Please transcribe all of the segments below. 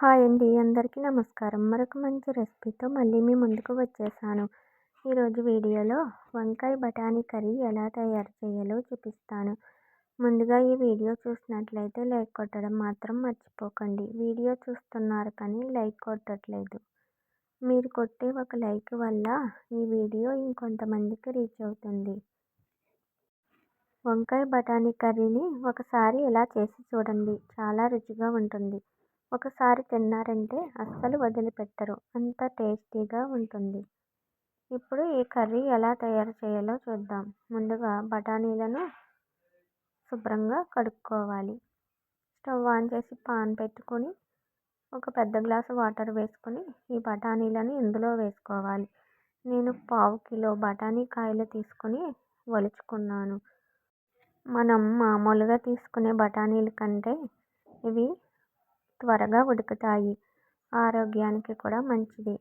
Hi అండి. అందరికీ నమస్కారం. మరొక మంచి రెసిపీతో మళ్ళీ మీ ముందుకు వచ్చేసాను. ఈరోజు వీడియోలో వంకాయ బఠానీ కర్రీ ఎలా తయారు చేయాలో చూపిస్తాను. ముందుగా ఈ వీడియో చూసినట్లయితే లైక్ కొట్టడం మాత్రం మర్చిపోకండి. వీడియో చూస్తున్నారు కానీ లైక్ కొట్టట్లేదు. మీరు కొట్టే ఒక లైక్ వల్ల ఈ వీడియో ఇంకొంతమందికి రీచ్ అవుతుంది. వంకాయ బఠానీ కర్రీని ఒకసారి ఇలా చేసి చూడండి. చాలా రుచిగా ఉంటుంది. ఒకసారి తిన్నారంటే అస్సలు వదిలిపెట్టరు. అంత టేస్టీగా ఉంటుంది. ఇప్పుడు ఈ కర్రీ ఎలా తయారు చేయాలో చూద్దాం. ముందుగా బఠానీలను శుభ్రంగా కడుక్కోవాలి. స్టవ్ ఆన్ చేసి పాన్ పెట్టుకొని ఒక పెద్ద గ్లాసు వాటర్ వేసుకొని ఈ బఠానీలను ఇందులో వేసుకోవాలి. నేను పావు కిలో బఠానీ కాయలు తీసుకొని వలుచుకున్నాను మనం మామూలుగా తీసుకునే బఠానీల కంటే ఇవి త్వరగా ఉడుకుతాయి. ఆరోగ్యానికి కూడా మంచిది.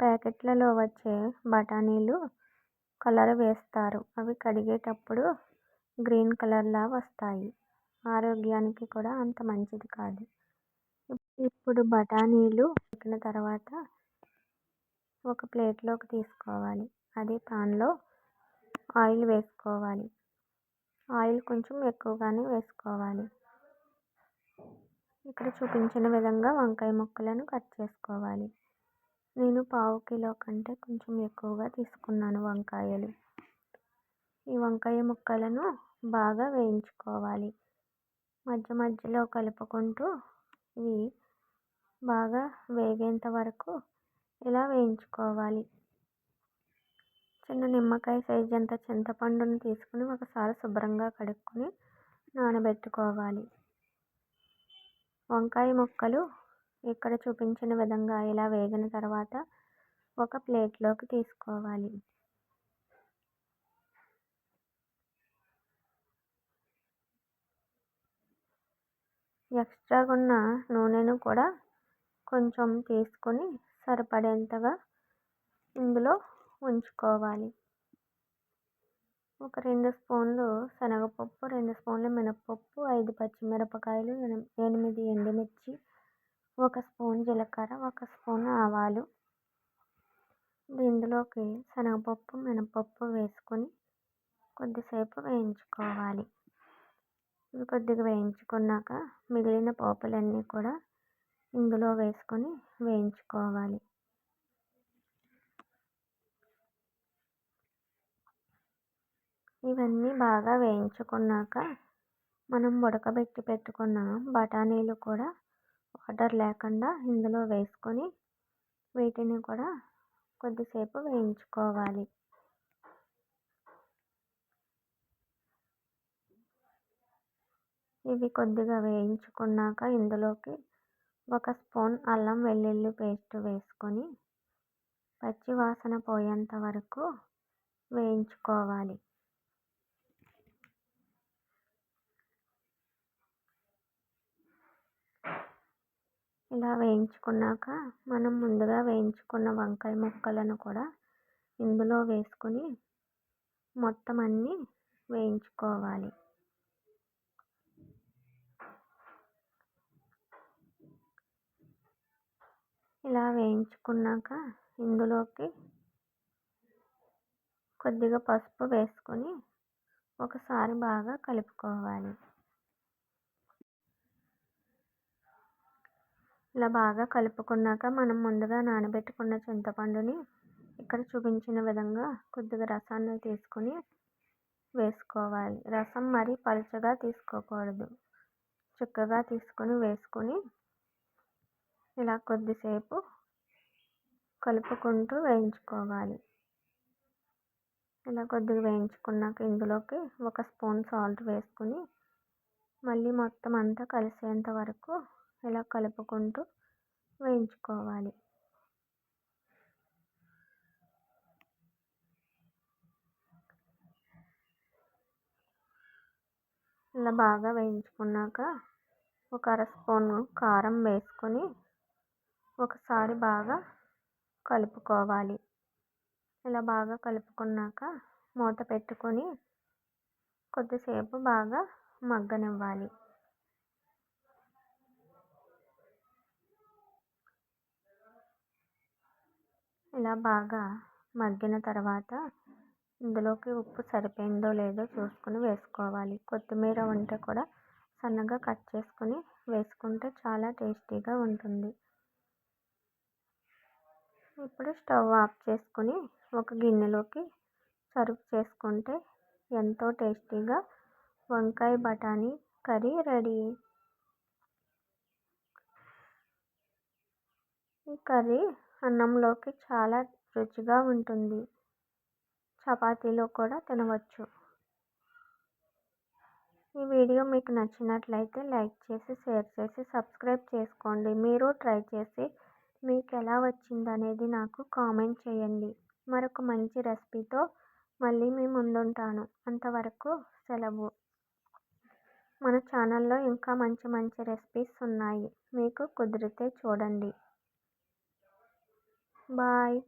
ప్యాకెట్లలో వచ్చే బఠానీలు కలర్ వేస్తారు. అవి కడిగేటప్పుడు గ్రీన్ కలర్లా వస్తాయి. ఆరోగ్యానికి కూడా అంత మంచిది కాదు. ఇప్పుడు బఠానీలు ఉడికిన తర్వాత ఒక ప్లేట్లోకి తీసుకోవాలి. అదే పాన్లో ఆయిల్ వేసుకోవాలి. ఆయిల్ కొంచెం ఎక్కువగానే వేసుకోవాలి. ఇక్కడ చూపించిన విధంగా వంకాయ ముక్కలను కట్ చేసుకోవాలి. నేను పావు కిలో కంటే కొంచెం ఎక్కువగా తీసుకున్నాను వంకాయలు. ఈ వంకాయ ముక్కలను బాగా వేయించుకోవాలి. మధ్య మధ్యలో కలుపుకుంటూ ఇవి బాగా వేగేంత వరకు ఇలా వేయించుకోవాలి. చిన్న నిమ్మకాయ సైజ్ అంత చింతపండును తీసుకుని ఒకసారి శుభ్రంగా కడుక్కొని నానబెట్టుకోవాలి. వంకాయ ముక్కలు ఇక్కడ చూపించిన విధంగా ఇలా వేగిన తర్వాత ఒక ప్లేట్లోకి తీసుకోవాలి. ఎక్స్ట్రాగా ఉన్న నూనెను కూడా కొంచెం తీసుకొని సరిపడేంతగా ఇందులో ఉంచుకోవాలి. ఒక రెండు స్పూన్లు శనగపప్పు రెండు స్పూన్లు మినపప్పు ఐదు పచ్చిమిరపకాయలు ఎనిమిది ఎండుమిర్చి ఒక స్పూన్ జీలకర్ర ఒక స్పూన్ ఆవాలు. ఇందులోకి శనగపప్పు మినపప్పు వేసుకొని కొద్దిసేపు వేయించుకోవాలి. ఇవి కొద్దిగా వేయించుకున్నాక మిగిలిన పోపులన్నీ కూడా ఇందులో వేసుకొని వేయించుకోవాలి. ఇవన్నీ బాగా వేయించుకున్నాక మనం ఉడకబెట్టి పెట్టుకున్న బఠానీలు కూడా వాటర్ లేకుండా ఇందులో వేసుకొని వీటిని కూడా కొద్దిసేపు వేయించుకోవాలి. ఇవి కొద్దిగా వేయించుకున్నాక ఇందులోకి ఒక స్పూన్ అల్లం వెల్లుల్లి పేస్ట్ వేసుకొని పచ్చి వాసన పోయేంత వరకు వేయించుకోవాలి. ఇలా వేయించుకున్నాక మనం ముందుగా వేయించుకున్న వంకాయ ముక్కలను కూడా ఇందులో వేసుకొని మొత్తం అన్నీ వేయించుకోవాలి. ఇలా వేయించుకున్నాక ఇందులోకి కొద్దిగా పసుపు వేసుకొని ఒకసారి బాగా కలుపుకోవాలి. ఇలా బాగా కలుపుకున్నాక మనం ముందుగా నానబెట్టుకున్న చింతపండుని ఇక్కడ చూపించిన విధంగా కొద్దిగా రసాన్ని తీసుకొని వేసుకోవాలి. రసం మరి పలుచగా తీసుకోకూడదు. చుక్కగా తీసుకొని వేసుకొని ఇలా కొద్దిసేపు కలుపుకుంటూ వేయించుకోవాలి. ఇలా కొద్దిగా వేయించుకున్నాక ఇందులోకి ఒక స్పూన్ సాల్ట్ వేసుకుని మళ్ళీ మొత్తం అంతా కలిసేంత వరకు ఇలా కలుపుకుంటూ వేయించుకోవాలి. ఇలా బాగా వేయించుకున్నాక ఒక అర స్పూను కారం వేసుకొని ఒకసారి బాగా కలుపుకోవాలి. ఇలా బాగా కలుపుకున్నాక మూత పెట్టుకొని కొద్దిసేపు బాగా మగ్గనివ్వాలి. ఇలా బాగా మగ్గిన తర్వాత ఇందులోకి ఉప్పు సరిపోయిందో లేదో చూసుకుని వేసుకోవాలి. కొత్తిమీర ఉంటే కూడా సన్నగా కట్ చేసుకుని వేసుకుంటే చాలా టేస్టీగా ఉంటుంది. ఇప్పుడు స్టవ్ ఆఫ్ చేసుకుని ఒక గిన్నెలోకి సర్వ్ చేసుకుంటే ఎంతో టేస్టీగా వంకాయ బఠానీ కర్రీ రెడీ. ఈ కర్రీ అన్నంలోకి చాలా రుచిగా ఉంటుంది. చపాతీలో కూడా తినవచ్చు. ఈ వీడియో మీకు నచ్చినట్లయితే లైక్ చేసి షేర్ చేసి సబ్స్క్రైబ్ చేసుకోండి. మీరు ట్రై చేసి మీకు ఎలా వచ్చింది అనేది నాకు కామెంట్ చేయండి. మరొక మంచి రెసిపీతో మళ్ళీ మీ ముందుంటాను. అంతవరకు సెలవు. మన ఛానల్లో ఇంకా మంచి మంచి రెసిపీస్ ఉన్నాయి. మీకు కుదిరితే చూడండి. Bye.